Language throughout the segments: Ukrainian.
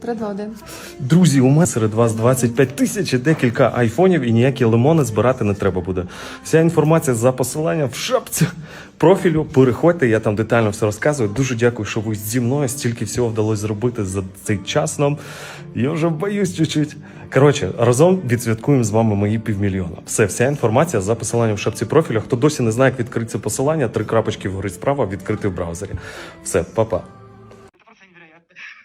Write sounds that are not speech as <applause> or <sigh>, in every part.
3, 2, 1. Друзі, у мене серед вас 25 тисяч і декілька айфонів, і ніякі лимони збирати не треба буде. Вся інформація за посиланням в шапці профілю. Переходьте, я там детально все розказую. Дуже дякую, що ви зі мною стільки всього вдалося зробити за цей час нам. Я вже боюсь чуть-чуть. Коротше, разом відсвяткуємо з вами мої півмільйона. Все, вся інформація за посиланням в шапці профілю. Хто досі не знає, як відкрити це посилання, три крапочки вгорі справа відкрити в браузері. Все, па-па.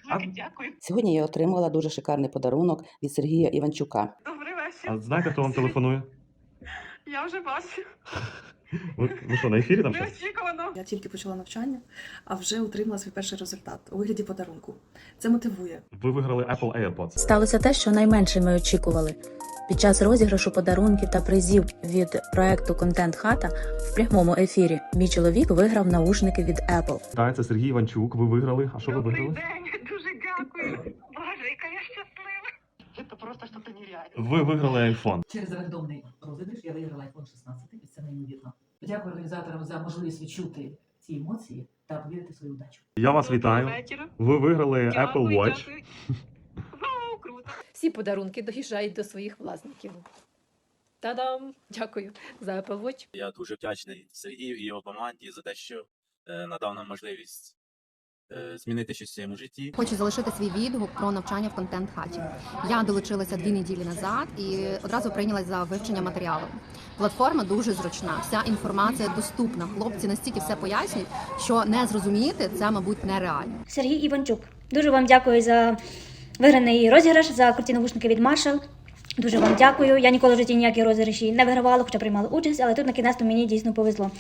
Велике дякую. Сьогодні я отримала дуже шикарний подарунок від Сергія Іванчука. Добрий вечір. А знаєте, хто вам телефонує? Я вже бачу. <laughs> Ви, ви що, на ефірі там? Неочікувано. Я тільки почала навчання, а вже отримала свій перший результат у вигляді подарунку. Це мотивує. Ви виграли Apple AirPods. Сталося те, що найменше ми очікували. Під час розіграшу подарунків та призів від проекту Контент Хата в прямому ефірі мій чоловік виграв наушники від Apple. Так, це Сергій Іванчук. Ви виграли. А що ви Добрий виграли? день. Дякую. Боже, яка я щаслива. Це просто щось нереальне. Ви виграли iPhone. Через рандомний розіграш я виграла iPhone 16, і це неймовірно. Дякую організаторам за можливість відчути ці емоції та повірити в свою удачу. Я вас вітаю. Ви виграли Apple Дякую, Watch. дякую. Вау, круто. всі подарунки доїжджають до своїх власників. Та-дам! Дякую за Apple Watch. Я дуже вдячний Сергію і його команді за те, що е, надав нам можливість змінити щось в своєму житті. Хочу залишити свій відгук про навчання в контент хаті. Я долучилася дві неділі назад і одразу прийнялась за вивчення матеріалу. Платформа дуже зручна, вся інформація доступна. Хлопці настільки все пояснюють, що не зрозуміти це, мабуть, нереально. Сергій Іванчук. Дуже вам дякую за виграний розіграш, за круті навушники від Marshall. Дуже вам дякую. Я ніколи в житті ніякі розіграші не вигравала, хоча приймала участь, але тут на кінець мені дійсно повезло.